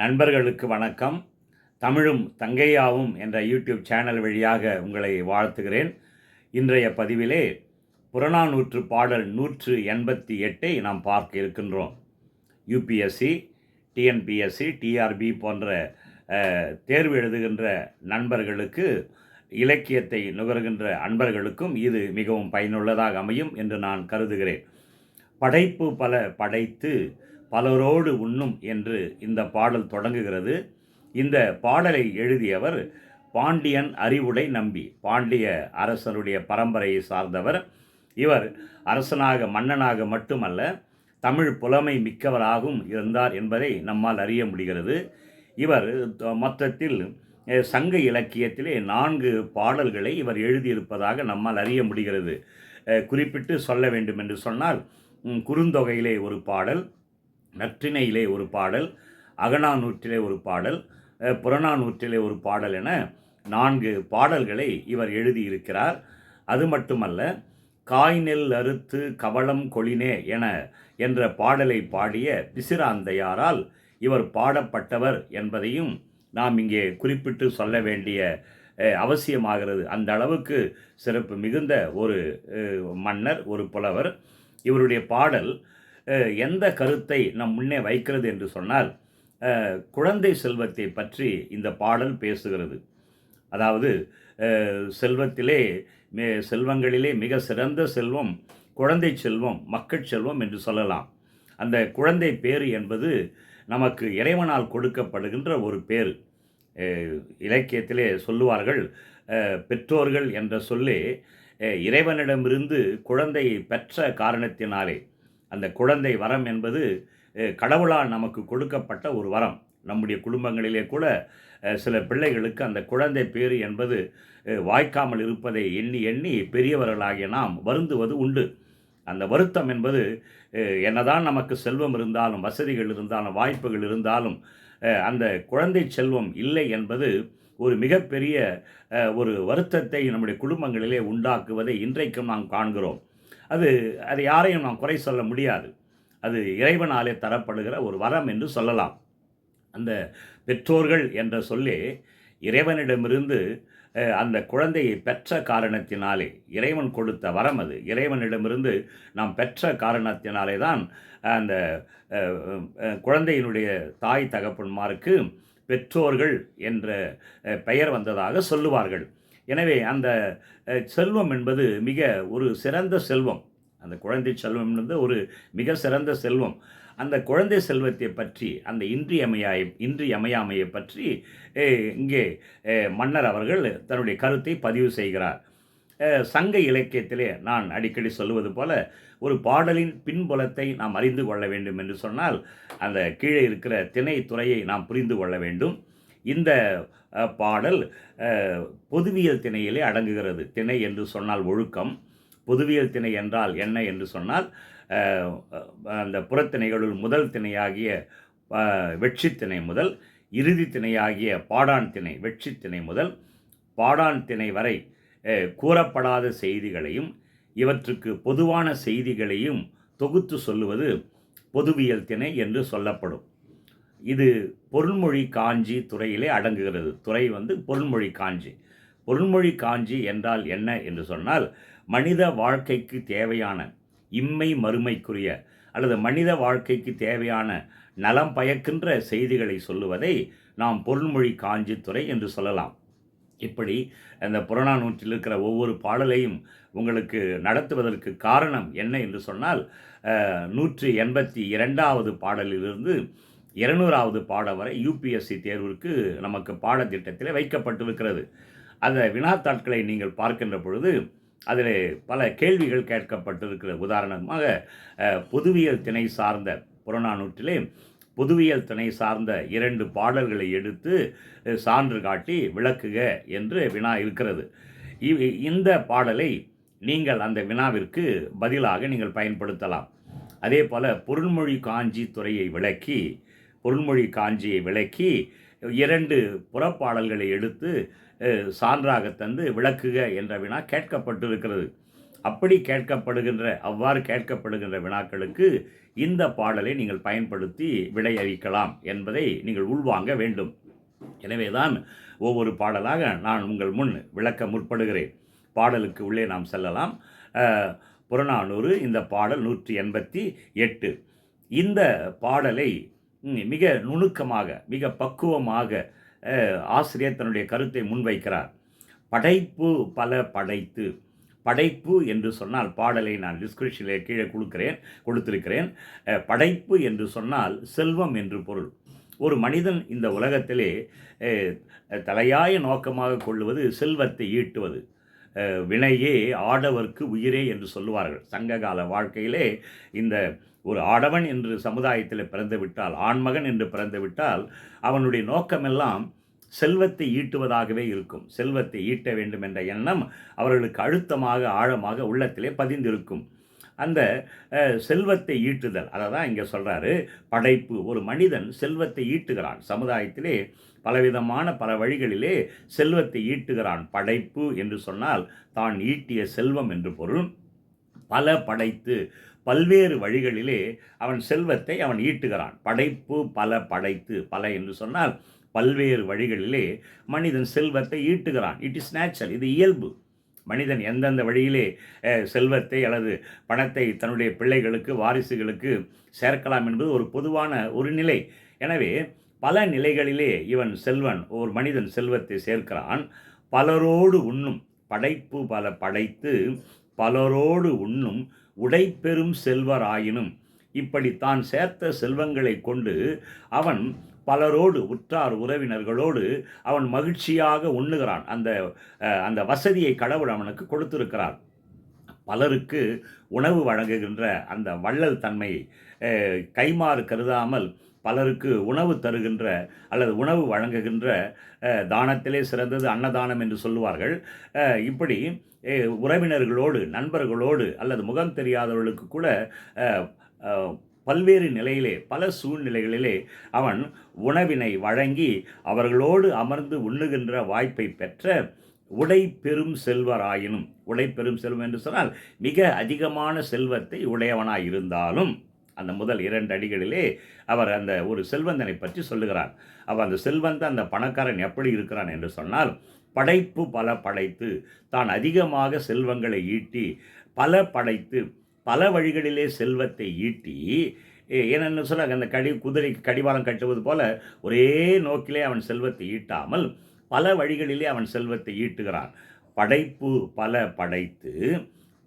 நண்பர்களுக்கு வணக்கம். தமிழும் தங்கையாவும் என்ற யூடியூப் சேனல் வழியாக உங்களை வாழ்த்துகிறேன். இன்றைய பதிவிலே புறநானூற்று பாடல் நூற்று எண்பத்தி எட்டை நாம் பார்க்க இருக்கின்றோம். யூபிஎஸ்சி டிஎன்பிஎஸ்சி டிஆர்பி போன்ற தேர்வு எழுதுகின்ற நண்பர்களுக்கு இலக்கியத்தை நுகர்கின்ற அன்பர்களுக்கும் இது மிகவும் பயனுள்ளதாக அமையும் என்று நான் கருதுகிறேன். படைப்பு பல படைத்து பலரோடு உண்ணும் என்று இந்த பாடல் தொடங்குகிறது. இந்த பாடலை எழுதியவர் பாண்டியன் அறிவுடை நம்பி பாண்டிய அரசனுடைய பரம்பரையை சார்ந்தவர். இவர் அரசனாக மன்னனாக மட்டுமல்ல தமிழ் புலமை மிக்கவராகவும் இருந்தார் என்பதை நம்மால் அறிய முடிகிறது. இவர் மொத்தத்தில் சங்க இலக்கியத்திலே நான்கு பாடல்களை இவர் எழுதியிருப்பதாக நம்மால் அறிய முடிகிறது. குறிப்பிட்டு சொல்ல வேண்டும் என்று சொன்னால் குறுந்தொகையிலே ஒரு பாடல் நற்றிணையிலே ஒரு பாடல் அகநானூற்றிலே ஒரு பாடல் புறநானூற்றிலே ஒரு பாடல் என நான்கு பாடல்களை இவர் எழுதியிருக்கிறார். அது மட்டுமல்ல காய் நெல் அறுத்து கவளம் கொளினே என என்ற பாடலை பாடிய பிசிராந்தையாரால் இவர் பாடப்பட்டவர் என்பதையும் நாம் இங்கே குறிப்பிட்டு சொல்ல வேண்டிய அவசியமாகிறது. அந்த அளவுக்கு சிறப்பு மிகுந்த ஒரு மன்னர் ஒரு புலவர். இவருடைய பாடல் எந்த கருத்தை நம் முன்னே வைக்கிறது என்று சொன்னால் குழந்தை செல்வத்தை பற்றி இந்த பாடல் பேசுகிறது. அதாவது செல்வத்திலே மே- செல்வங்களிலே மிக சிறந்த செல்வம் குழந்தை செல்வம் மக்கள் செல்வம் என்று சொல்லலாம். அந்த குழந்தை பேறு என்பது நமக்கு இறைவனால் கொடுக்கப்படுகின்ற ஒரு பேர் இலக்கியத்திலே சொல்லுவார்கள் பெற்றோர்கள் என்ற சொல்லே இறைவனிடமிருந்து குழந்தையை பெற்ற காரணத்தினாலே. அந்த குழந்தை வரம் என்பது கடவுளால் நமக்கு கொடுக்கப்பட்ட ஒரு வரம். நம்முடைய குடும்பங்களிலே கூட சில பிள்ளைகளுக்கு அந்த குழந்தை பேறு என்பது வாய்க்காமல் இருப்பதை எண்ணி எண்ணி பெரியவர்களாகிய நாம் வருந்துவது உண்டு. அந்த வருத்தம் என்பது என்னதான் நமக்கு செல்வம் இருந்தாலும் வசதிகள் இருந்தாலும் வாய்ப்புகள் இருந்தாலும் அந்த குழந்தை செல்வம் இல்லை என்பது ஒரு மிகப்பெரிய ஒரு வருத்தத்தை நம்முடைய குடும்பங்களிலே உண்டாக்குவதை இன்றைக்கும் நாம் காண்கிறோம். அது அது யாரையும் நாம் குறை சொல்ல முடியாது. அது இறைவனாலே தரப்படுகிற ஒரு வரம் என்று சொல்லலாம். அந்த பெற்றோர்கள் என்ற சொல்லே இறைவனிடமிருந்து அந்த குழந்தையை பெற்ற காரணத்தினாலே இறைவன் கொடுத்த வரம் அது. இறைவனிடமிருந்து நாம் பெற்ற காரணத்தினாலே தான் அந்த குழந்தையினுடைய தாய் தகப்பன்மாருக்கு பெற்றோர்கள் என்ற பெயர் வந்ததாக சொல்லுவார்கள். எனவே அந்த செல்வம் என்பது மிக ஒரு சிறந்த செல்வம். அந்த குழந்தை செல்வம் என்பது ஒரு மிக சிறந்த செல்வம். அந்த குழந்தை செல்வத்தை பற்றி அந்த இன்றியமையாய் இன்றியமையாமையை பற்றி இங்கே மன்னர் அவர்கள் தன்னுடைய கருத்தை பதிவு செய்கிறார். சங்க இலக்கியத்திலே நான் அடிக்கடி சொல்லுவது போல ஒரு பாடலின் பின்புலத்தை நாம் அறிந்து கொள்ள வேண்டும் என்று சொன்னால் அந்த கீழே இருக்கிற திணை துறையை நாம் புரிந்து கொள்ள வேண்டும். இந்த பாடல் பொதுவியல் திணையிலே அடங்குகிறது. திணை என்று சொன்னால் ஒழுக்கம். பொதுவியல் திணை என்றால் என்ன என்று சொன்னால் அந்த புறத்திணைகளுள் முதல் திணையாகிய அஹ், வெட்சித் திணை முதல் இறுதி திணையாகிய பாடான் திணை வெட்சித் திணை முதல் பாடான் திணை வரை கூறப்படாத செய்திகளையும் இவற்றுக்கு பொதுவான செய்திகளையும் தொகுத்து சொல்லுவது பொதுவியல் திணை என்று சொல்லப்படும். இது பொருள்மொழி காஞ்சி துறையிலே அடங்குகிறது. துறை வந்து பொருள்மொழி காஞ்சி. பொருள்மொழி காஞ்சி என்றால் என்ன என்று சொன்னால் மனித வாழ்க்கைக்கு தேவையான இம்மை மறுமைக்குரிய அல்லது மனித வாழ்க்கைக்கு தேவையான நலம் பயக்கின்ற செய்திகளை சொல்லுவதை நாம் பொருள்மொழி காஞ்சி துறை என்று சொல்லலாம். இப்படி அந்த புறநானூற்றில் இருக்கிற ஒவ்வொரு பாடலையும் உங்களுக்கு நடத்துவதற்கு காரணம் என்ன என்று சொன்னால் நூற்றி எண்பத்தி இரண்டாவது பாடலிலிருந்து இருநூறாவது பாடம் வரை யூபிஎஸ்சி தேர்விற்கு நமக்கு பாடத்திட்டத்தில் வைக்கப்பட்டிருக்கிறது. அந்த வினாத்தாட்களை நீங்கள் பார்க்கின்ற பொழுது அதில் பல கேள்விகள் கேட்கப்பட்டிருக்கிறது. உதாரணமாக பொதுவியல் திணை சார்ந்த புறநானூற்றிலே பொதுவியல் திணை சார்ந்த இரண்டு பாடல்களை எடுத்து சான்று காட்டி விளக்குக என்று வினா இருக்கிறது. இ- இந்த பாடலை நீங்கள் அந்த வினாவிற்கு பதிலாக நீங்கள் பயன்படுத்தலாம். அதே போல் பொருள்மொழி காஞ்சி துறையை விளக்கி பொருள்மொழி காஞ்சியை விளக்கி இரண்டு புறப்பாடல்களை எடுத்து சான்றாக தந்து விளக்குக என்ற வினா கேட்கப்பட்டிருக்கிறது. அப்படி கேட்கப்படுகின்ற அவ்வாறு கேட்கப்படுகின்ற வினாக்களுக்கு இந்த பாடலை நீங்கள் பயன்படுத்தி விடையளிக்கலாம் என்பதை நீங்கள் உள்வாங்க வேண்டும். எனவேதான் ஒவ்வொரு பாடலாக நான் உங்கள் முன் விளக்க முற்படுகிறேன். பாடலுக்கு உள்ளே நாம் செல்லலாம். புறநானூறு இந்த பாடல் நூற்றி எண்பத்தி எட்டு. இந்த பாடலை மிக நுணுக்கமாக மிக பக்குவமாக ஆசிரியர் தன்னுடைய கருத்தை முன்வைக்கிறார். படைப்பு பல படைத்து படைப்பு என்று சொன்னால் பாடலை நான் டிஸ்கிரிப்ஷனில் கீழே கொடுக்கிறேன் கொடுத்திருக்கிறேன். படைப்பு என்று சொன்னால் செல்வம் என்று பொருள். ஒரு மனிதன் இந்த உலகத்திலே தலையாய நோக்கமாக கொள்வது செல்வத்தை ஈட்டுவது. வினையே ஆடவர்க்கு உயிரே என்று சொல்லுவார்கள். சங்ககால வாழ்க்கையிலே இந்த ஒரு ஆடவன் என்று சமுதாயத்தில் பிறந்து விட்டால் ஆண்மகன் என்று பிறந்து விட்டால் அவனுடைய நோக்கமெல்லாம் செல்வத்தை ஈட்டுவதாகவே இருக்கும். செல்வத்தை ஈட்ட வேண்டும் என்ற எண்ணம் அவர்களுக்கு அழுத்தமாக ஆழமாக உள்ளத்திலே பதிந்திருக்கும். அந்த செல்வத்தை ஈட்டுதல். அதை தான் இங்கே சொல்கிறாரு படைப்பு. ஒரு மனிதன் செல்வத்தை ஈட்டுகிறான். சமுதாயத்திலே பலவிதமான பல வழிகளிலே செல்வத்தை ஈட்டுகிறான். படைப்பு என்று சொன்னால் தான் ஈட்டிய செல்வம் என்று பொருள். பல படைத்து பல்வேறு வழிகளிலே அவன் செல்வத்தை அவன் ஈட்டுகிறான். படைப்பு பல படைத்து பல என்று சொன்னால் பல்வேறு வழிகளிலே மனிதன் செல்வத்தை ஈட்டுகிறான். இட் இஸ் நேச்சுரல் இது இயல்பு. மனிதன் எந்தெந்த வழியிலே செல்வத்தை அல்லது பணத்தை தன்னுடைய பிள்ளைகளுக்கு வாரிசுகளுக்கு சேர்க்கலாம் என்பது ஒரு பொதுவான ஒரு நிலை. எனவே பல நிலைகளிலே இவன் செல்வன் ஒரு மனிதன் செல்வத்தை சேர்க்கிறான். பலரோடு உண்ணும் படைப்பு பல படைத்து பலரோடு உண்ணும் உடைப்பெரும் செல்வராயினும் இப்படி தான் சேர்த்த செல்வங்களை கொண்டு அவன் பலரோடு உற்றார் உறவினர்களோடு அவன் மகிழ்ச்சியாக உண்ணுகிறான். அந்த அந்த வசதியை கடவுள் அவனுக்கு கொடுத்திருக்கிறார். பலருக்கு உணவு வழங்குகின்ற அந்த வள்ளல் தன்மையை கைமாறு கருதாமல் பலருக்கு உணவு தருகின்ற அல்லது உணவு வழங்குகின்ற தானத்திலே சிறந்தது அன்னதானம் என்று சொல்லுவார்கள். இப்படி உறவினர்களோடு நண்பர்களோடு அல்லது முகம் தெரியாதவர்களுக்கு கூட பல்வேறு நிலையிலே பல சூழ்நிலைகளிலே அவன் உணவினை வழங்கி அவர்களோடு அமர்ந்து உண்ணுகின்ற வாய்ப்பை பெற்ற உடை பெரும் செல்வராயினும் உடை பெரும் செல்வம் என்று சொன்னால் மிக அதிகமான செல்வத்தை உடையவனாய் இருந்தாலும் அந்த முதல் இரண்டு அடிகளிலே அவர் அந்த ஒரு செல்வந்தனை பற்றி சொல்லுகிறார். அவர் அந்த செல்வந்தன் அந்த பணக்காரன் எப்படி இருக்கிறான் என்று சொன்னால் படைப்பு பல படைத்து தான் அதிகமாக செல்வங்களை ஈட்டி பல படைத்து பல வழிகளிலே செல்வத்தை ஈட்டி ஏன்னு ஏனென்னு சொன்னாங்க அந்த கடி குதிரைக்கு கடிவாளம் கட்டுவது போல ஒரே நோக்கிலே அவன் செல்வத்தை ஈட்டாமல் பல வழிகளிலே அவன் செல்வத்தை ஈட்டுகிறான். படைப்பு பல படைத்து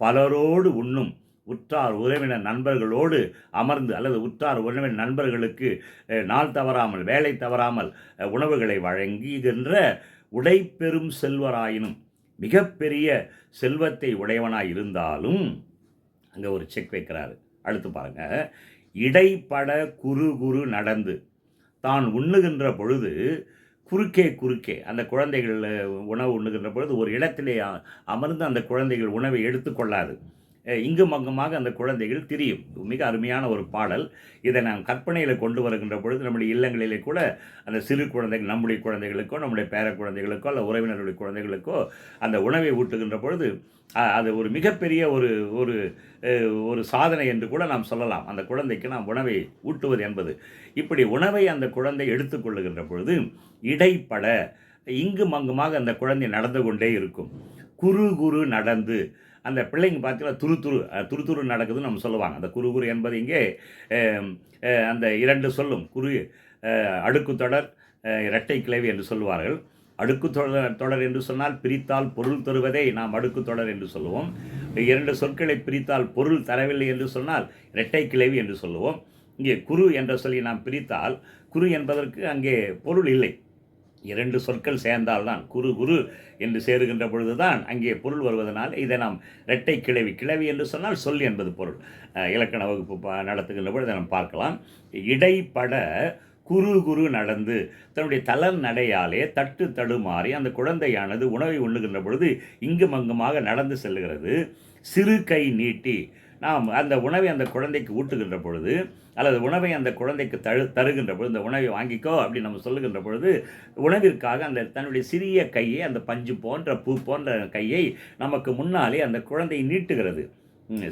பலரோடு உண்ணும் உற்றார் உறவினர் நண்பர்களோடு அமர்ந்து அல்லது உற்றார் உறவினர் நண்பர்களுக்கு நாள் தவறாமல் வேலை தவறாமல் உணவுகளை வழங்குகின்ற உடைப்பெரும் செல்வராயினும் மிகப்பெரிய செல்வத்தை உடையவனாய் இருந்தாலும் அங்கே ஒரு செக் வைக்கிறாரு. அடுத்து பாருங்கள் இடைப்பட குறு குறு நடந்து. தான் உண்ணுகின்ற பொழுது குறுக்கே குறுக்கே அந்த குழந்தைகள் உணவு உண்ணுகின்ற பொழுது ஒரு இடத்திலே அமர்ந்து அந்த குழந்தைகள் உணவை எடுத்துக்கொள்ளாது இங்கும் அங்குமாக அந்த குழந்தைகள் திரியும். மிக அருமையான ஒரு பாடல். இதை நாம் கற்பனையில் கொண்டு வருகின்ற பொழுது நம்முடைய இல்லங்களிலே கூட அந்த சிறு குழந்தைகள் நம்முடைய குழந்தைகளுக்கோ நம்முடைய பேர குழந்தைகளுக்கோ அல்ல உறவினர்களுடைய குழந்தைகளுக்கோ அந்த உணவை ஊட்டுகின்ற பொழுது அது ஒரு மிகப்பெரிய ஒரு ஒரு ஒரு சாதனை என்று கூட நாம் சொல்லலாம். அந்த குழந்தைக்கு நாம் உணவை ஊட்டுவது என்பது. இப்படி உணவை அந்த குழந்தை எடுத்துக்கொள்ளுகின்ற பொழுது இடைப்பட இங்கும் அங்குமாக அந்த குழந்தை நடந்து கொண்டே இருக்கும். குறு குறு நடந்து அந்த பிள்ளைங்க பார்த்தீங்கன்னா துரு துரு துரு துரு நடக்குதுன்னு நம்ம சொல்லுவாங்க. அந்த குறு குறு என்பது இங்கே அந்த இரண்டு சொல்லும். குறு அடுக்கு தொடர் இரட்டை கிளவி என்று சொல்லுவார்கள். அடுக்கு தொடர் தொடர் என்று சொன்னால் பிரித்தால் பொருள் தருவதை நாம் அடுக்கு தொடர் என்று சொல்லுவோம். இரண்டு சொற்களை பிரித்தால் பொருள் தரவில்லை என்று சொன்னால் இரட்டை கிளவி என்று சொல்லுவோம். இங்கே குரு என்ற சொல்லி நாம் பிரித்தால் குரு என்பதற்கு அங்கே பொருள் இல்லை. இரண்டு சொற்கள் சேர்ந்தால்தான் குரு குரு என்று சேருகின்ற பொழுதுதான் அங்கே பொருள் வருவதனால் இதை நாம் இரட்டை கிளவி கிழவி என்று சொன்னால் சொல் என்பது பொருள். இலக்கண வகுப்பு நடத்துகின்ற பொழுது நாம் பார்க்கலாம். இடைப்பட குறு குறு நடந்து தன்னுடைய தளர் நடையாலே தட்டு தடுமாறி அந்த குழந்தையானது உணவை உண்ணுகின்ற பொழுது இங்கும் அங்குமாக நடந்து செல்கிறது. சிறு கை நீட்டி நாம் அந்த உணவை அந்த குழந்தைக்கு ஊட்டுகின்ற பொழுது அல்லது உணவை அந்த குழந்தைக்கு தரு தருகின்ற பொழுது இந்த உணவை வாங்கிக்கோ அப்படின்னு நம்ம சொல்லுகின்ற பொழுது உணவிற்காக அந்த தன்னுடைய சிறிய கையை அந்த பஞ்சு போன்ற பூ போன்ற கையை நமக்கு முன்னாலே அந்த குழந்தை நீட்டுகிறது.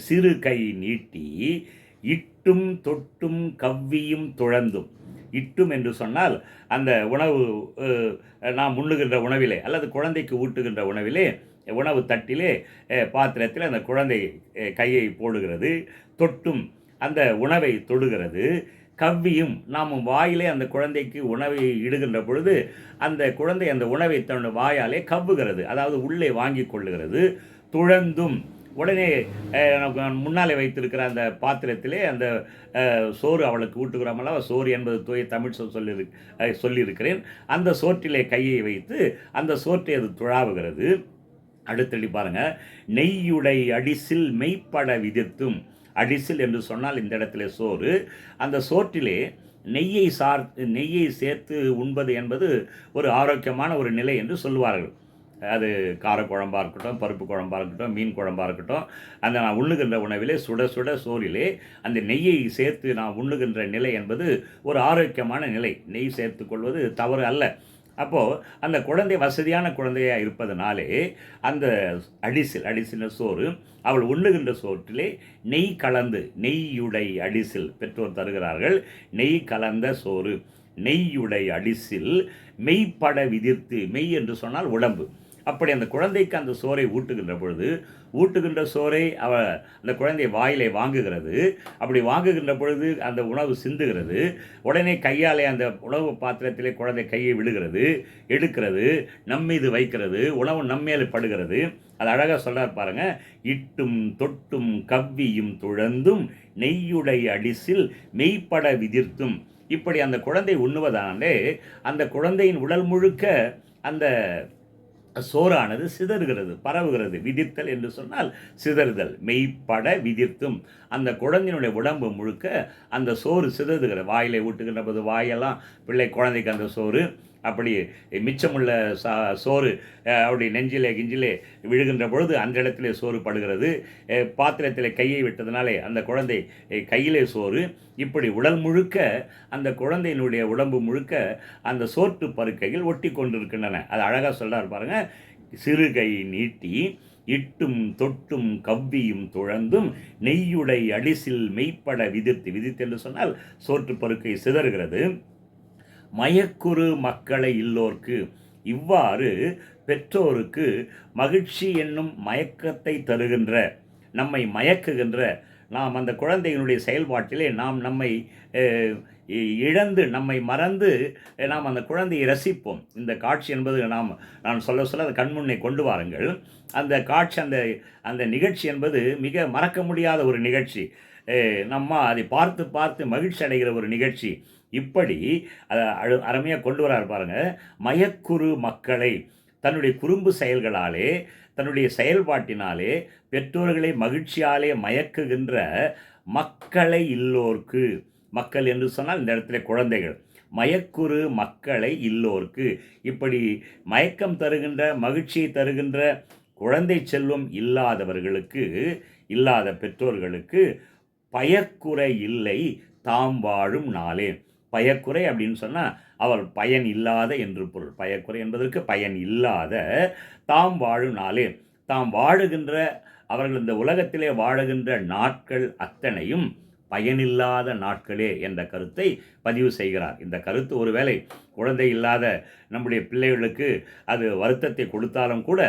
சிறு கை நீட்டி இட்டும் தொட்டும் கவ்வியும் துழந்தும். இட்டும் என்று சொன்னால் அந்த உணவு நாம் உண்ணுகின்ற உணவிலே அல்லது குழந்தைக்கு ஊட்டுகின்ற உணவிலே உணவு தட்டிலே பாத்திரத்தில் அந்த குழந்தை கையை போடுகிறது. தொட்டும் அந்த உணவை தொடுகிறது. கவ்வியும் நாம் வாயிலே அந்த குழந்தைக்கு உணவை இடுகின்ற பொழுது அந்த குழந்தை அந்த உணவை தன் வாயாலே கவ்வுகிறது. அதாவது உள்ளே வாங்கி கொள்ளுகிறது. துழந்தும் உடனே நமக்கு நான் முன்னாலே வைத்திருக்கிற அந்த பாத்திரத்திலே அந்த சோறு அவளுக்கு ஊட்டுகிறாமல சோறு என்பது தூய தமிழ் சொல் சொல்லி சொல்லியிருக்கிறேன். அந்த சோற்றிலே கையை வைத்து அந்த சோற்றை அது துழாவுகிறது. அடுத்தடி பாருங்க. நெய்யுடை அடிசில் மெய்ப்பட விதித்தும் அடிசில் என்று சொன்னால் இந்த இடத்துல சோறு. அந்த சோற்றிலே நெய்யை சார் நெய்யை சேர்த்து உண்பது என்பது ஒரு ஆரோக்கியமான ஒரு நிலை என்று சொல்லுவார்கள். அது காரக்குழம்பாக இருக்கட்டும் பருப்பு குழம்பாக இருக்கட்டும் மீன் குழம்பாக இருக்கட்டும் அந்த நான் உண்ணுகின்ற உணவிலே சுட சுட சோறிலே அந்த நெய்யை சேர்த்து நான் உண்ணுகின்ற நிலை என்பது ஒரு ஆரோக்கியமான நிலை. நெய் சேர்த்து கொள்வது தவறு அல்ல. அப்போது அந்த குழந்தை வசதியான குழந்தையாக இருப்பதனாலே அந்த அடிசில் அடிசில் சோறு அவள் உண்ணுகின்ற சோற்றிலே நெய் கலந்து நெய்யுடை அடிசில் பெற்றோர் தருகிறார்கள் நெய் கலந்த சோறு. நெய்யுடை அடிசில் மெய்ப்பட விதிர்த்து மெய் என்று சொன்னால் உடம்பு. அப்படி அந்த குழந்தைக்கு அந்த சோறை ஊட்டுகின்ற பொழுது ஊட்டுகின்ற சோறை அவ அந்த குழந்தை வாயிலை வாங்குகிறது. அப்படி வாங்குகின்ற பொழுது அந்த உணவு சிந்துகிறது. உடனே கையாலே அந்த உணவு பாத்திரத்திலே குழந்தை கையை விடுகிறது எடுக்கிறது நம்மீது வைக்கிறது உணவு நம்மேல் படுகிறது. அது அழகாக சொல்கிறார் பாருங்க இட்டும் தொட்டும் கவ்வியும் துழந்தும் நெய்யுடை அடிசில் மெய்ப்பட விதிர்த்தும். இப்படி அந்த குழந்தை உண்ணுவதாலே அந்த குழந்தையின் உடல் முழுக்க அந்த சோறானது சிதறுகிறது பரவுகிறது. விதிர்த்தல் என்று சொன்னால் சிதறுதல். மெய்ப்பட விதிர்த்தும் அந்த குழந்தையினுடைய உடம்பு முழுக்க அந்த சோறு சிதறுகிற வாயிலை ஊட்டுகின்ற போது வாயெல்லாம் பிள்ளை குழந்தைக்கு அந்த சோறு அப்படி மிச்சமுள்ள சா சோறு அப்படி நெஞ்சிலே கிஞ்சிலே விழுகின்ற பொழுது அந்த இடத்திலே சோறு படுகிறது. பாத்திரத்தில் கையை விட்டதுனாலே அந்த குழந்தை கையிலே சோறு. இப்படி உடல் முழுக்க அந்த குழந்தையினுடைய உடம்பு முழுக்க அந்த சோற்று பருக்கைகள் ஒட்டி கொண்டிருக்கின்றன. அது அழகாக சொல்கிறார் பாருங்கள் சிறு கை நீட்டி இட்டும் தொட்டும் கவ்வியும் துழந்தும் நெய்யுடை அடிசில் மெய்ப்பட விதிர்த்து விதித்து என்று சொன்னால் சோற்று பருக்கை சிதறுகிறது. மயக்குறு மக்களை இல்லோர்க்கு. இவ்வாறு பெற்றோருக்கு மகிழ்ச்சி என்னும் மயக்கத்தை தருகின்ற நம்மை மயக்குகின்ற நாம் அந்த குழந்தையினுடைய செயல்பாட்டிலே நாம் நம்மை இ- இழந்து நம்மை மறந்து நாம் அந்த குழந்தையை ரசிப்போம். இந்த காட்சி என்பது நாம் நான் சொல்ல சொல்ல அதை கண்முன்னே கொண்டு வாருங்கள். அந்த காட்சி அந்த அந்த நிகழ்ச்சி என்பது மிக மறக்க முடியாத ஒரு நிகழ்ச்சி. நம்ம அதை பார்த்து பார்த்து மகிழ்ச்சி அடைகிற ஒரு நிகழ்ச்சி. இப்படி அதை அருமையாக கொண்டு வரார் பாருங்க. மயக்குறு மக்களை தன்னுடைய குறும்பு செயல்களாலே தன்னுடைய செயல்பாட்டினாலே பெற்றோர்களை மகிழ்ச்சியாலே மயக்குகின்ற மக்களை இல்லோர்க்கு மக்கள் என்று சொன்னால் இந்த இடத்துல குழந்தைகள் மயக்குறு மக்களை இல்லோர்க்கு. இப்படி மயக்கம் தருகின்ற மகிழ்ச்சியை தருகின்ற குழந்தை செல்வம் இல்லாதவர்களுக்கு இல்லாத பெற்றோர்களுக்கு பயக்குறை இல்லை தாம் வாழும் நாளே. பயக்குறை அப்படின்னு சொன்னால் அவர் பயன் இல்லாத என்று பொருள். பயக்குறை என்பதற்கு பயன் இல்லாத தாம் வாழும் நாளே. தாம் வாழுகின்ற அவர்கள் இந்த உலகத்திலே வாழுகின்ற நாட்கள் அத்தனையும் பயனில்லாத நாட்களே என்ற கருத்தை பதிவு செய்கிறார். இந்த கருத்து ஒருவேளை குழந்தை இல்லாத நம்முடைய பிள்ளைகளுக்கு அது வருத்தத்தை கொடுத்தாலும் கூட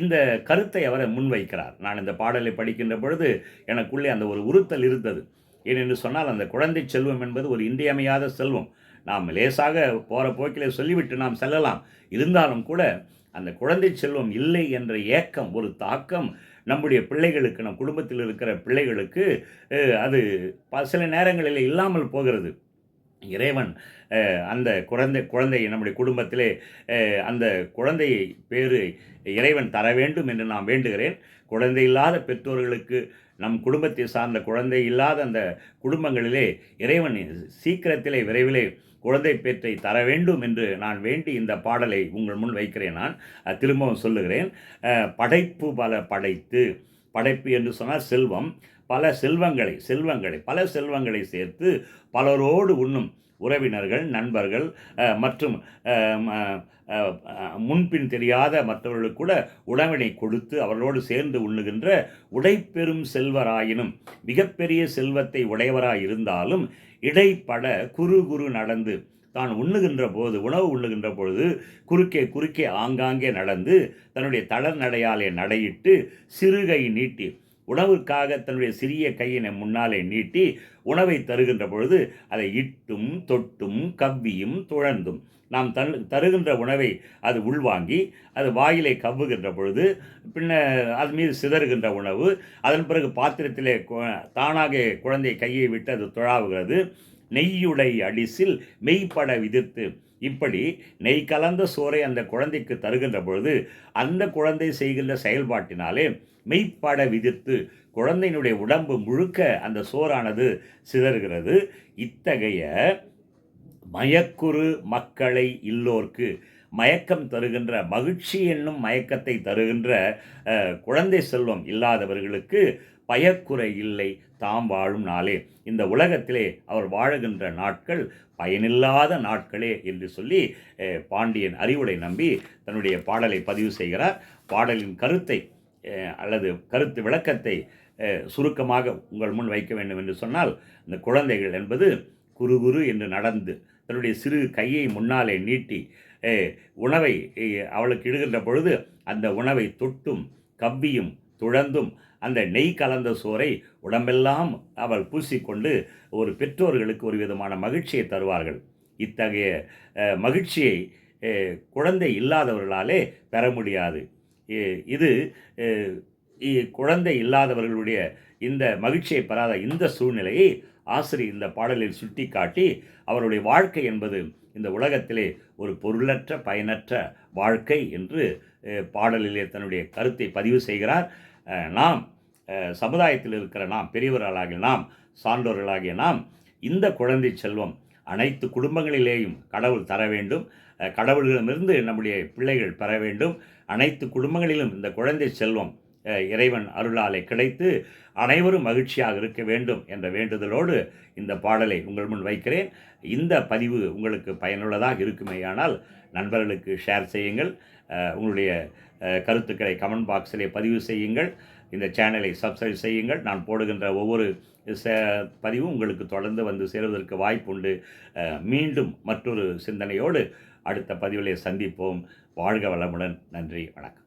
இந்த கருத்தை அவர் முன்வைக்கிறார். நான் இந்த பாடலை படிக்கின்ற பொழுது எனக்குள்ளே அந்த ஒரு உறுத்தல் இருந்தது. ஏனென்று சொன்னால் அந்த குழந்தை செல்வம் என்பது ஒரு இன்றியமையாத செல்வம். நாம் லேசாக போகிற போக்கிலே சொல்லிவிட்டு நாம் செல்லலாம். இருந்தாலும் கூட அந்த குழந்தை செல்வம் இல்லை என்ற ஏக்கம் ஒரு தாக்கம் நம்முடைய பிள்ளைகளுக்கு நம் குடும்பத்தில் இருக்கிற பிள்ளைகளுக்கு அது ப- சில நேரங்களில் இல்லாமல் போகிறது. இறைவன் அந்த குழந்தை குழந்தை நம்முடைய குடும்பத்திலே அந்த குழந்தையை பேர் இறைவன் தர வேண்டும் என்று நான் வேண்டுகிறேன். குழந்தை இல்லாத பெற்றோர்களுக்கு நம் குடும்பத்தை சார்ந்த குழந்தை இல்லாத அந்த குடும்பங்களிலே இறைவன் சீக்கிரத்திலே விரைவிலே குழந்தை பேற்றை தர வேண்டும் என்று நான் வேண்டி இந்த பாடலை உங்கள் முன் வைக்கிறேன் நான். திரும்பவும் சொல்லுகிறேன். படைப்பு பல படைத்து படைப்பு என்று சொன்னால் செல்வம். பல செல்வங்களை செல்வங்களை பல செல்வங்களை சேர்த்து பலரோடு உண்ணும் உறவினர்கள் நண்பர்கள் மற்றும் முன்பின் தெரியாத மற்றவர்களுக்கு கூட உணவினை கொடுத்து அவர்களோடு சேர்ந்து உண்ணுகின்ற உடைப்பெரும் செல்வராயினும் மிகப்பெரிய செல்வத்தை உடையவராய் இருந்தாலும் இடைப்பட குறு குறு நடந்து தான் உண்ணுகின்ற போது உணவு உண்ணுகின்ற பொழுது குறுக்கே குறுக்கே ஆங்காங்கே நடந்து தன்னுடைய தளர் நடையாலே நடையிட்டு சிறுகை நீட்டி உணவுக்காக தன்னுடைய சிறிய கையினை முன்னாலே நீட்டி உணவை தருகின்ற பொழுது அதை இட்டும் தொட்டும் கவ்வியும் துழந்தும். நாம் தன் தருகின்ற உணவை அது உள்வாங்கி அது வாயிலை கவ்வுகின்ற பொழுது பின்ன அது மீது சிதறுகின்ற உணவு அதன் பிறகு பாத்திரத்திலே தானாக குழந்தை கையை விட்டு அது துழாவுகிறது. நெய்யுடை அடிசில் மெய்ப்பட விதிர்த்து இப்படி நெய் கலந்த சோறை அந்த குழந்தைக்கு தருகின்ற பொழுது அந்த குழந்தை செய்கின்ற செயல்பாட்டினாலே மெய்ப்பட விதிர்த்து குழந்தையினுடைய உடம்பு முழுக்க அந்த சோறானது சிதறுகிறது. இத்தகைய மயக்குறு மக்களை இல்லோர்க்கு மயக்கம் தருகின்ற மகிழ்ச்சி என்னும் மயக்கத்தை தருகின்ற குழந்தை செல்வம் இல்லாதவர்களுக்கு பயக்குறை இல்லை தாம் வாழும் நாளே. இந்த உலகத்திலே அவர் வாழுகின்ற நாட்கள் பயனில்லாத நாட்களே என்று சொல்லி பாண்டியன் அறிவுரை நம்பி தன்னுடைய பாடலை பதிவு செய்கிறார். பாடலின் கருத்தை அல்லது கருத்து விளக்கத்தை சுருக்கமாக உங்கள் முன் வைக்க வேண்டும் என்று சொன்னால் இந்த குழந்தைகள் என்பது குறு குறு என்று நடந்து தன்னுடைய சிறு கையை முன்னாலே நீட்டி உணவை அவளுக்கு இடுகின்ற பொழுது அந்த உணவை தொட்டும் கவ்வியும் துழந்தும் அந்த நெய் கலந்த சோறை உடம்பெல்லாம் அவள் பூசிக்கொண்டு ஒரு பெற்றோர்களுக்கு ஒரு விதமான மகிழ்ச்சியை தருவார்கள். இத்தகைய மகிழ்ச்சியை குழந்தை இல்லாதவர்களாலே பெற முடியாது. இது இ- குழந்தை இல்லாதவர்களுடைய இந்த மகிழ்ச்சியை பெறாத இந்த சூழ்நிலையை ஆசிரியர் இந்த பாடலில் சுட்டி காட்டி அவருடைய வாழ்க்கை என்பது இந்த உலகத்திலே ஒரு பொருளற்ற பயனற்ற வாழ்க்கை என்று பாடலிலே தன்னுடைய கருத்தை பதிவு செய்கிறார். நாம் சமுதாயத்தில் இருக்கிற நாம் பெரியவர்களாகிய நாம் சான்றோர்களாகிய நாம் இந்த குழந்தை செல்வம் அனைத்து குடும்பங்களிலேயும் கடவுள் தர வேண்டும். கடவுள்களிடமிருந்து கடவுளிடமிருந்து நம்முடைய பிள்ளைகள் பெற வேண்டும். அனைத்து குடும்பங்களிலும் இந்த குழந்தை செல்வம் இறைவன் அருளாலே கிடைத்து அனைவரும் மகிழ்ச்சியாக இருக்க வேண்டும் என்ற வேண்டுதலோடு இந்த பாடலை உங்கள் முன் வைக்கிறேன். இந்த பதிவு உங்களுக்கு பயனுள்ளதாக இருக்குமேயானால் நண்பர்களுக்கு ஷேர் செய்யுங்கள். உங்களுடைய கருத்துக்களை கமெண்ட் பாக்ஸிலே பதிவு செய்யுங்கள். இந்த சேனலை சப்ஸ்கிரைப் செய்யுங்கள். நான் போடுகின்ற ஒவ்வொரு பதிவும் உங்களுக்கு தொடர்ந்து வந்து சேருவதற்கு வாய்ப்புண்டு. மீண்டும் மற்றொரு சிந்தனையோடு அடுத்த பதிவிலே சந்திப்போம். வாழ்க வளமுடன். நன்றி. வணக்கம்.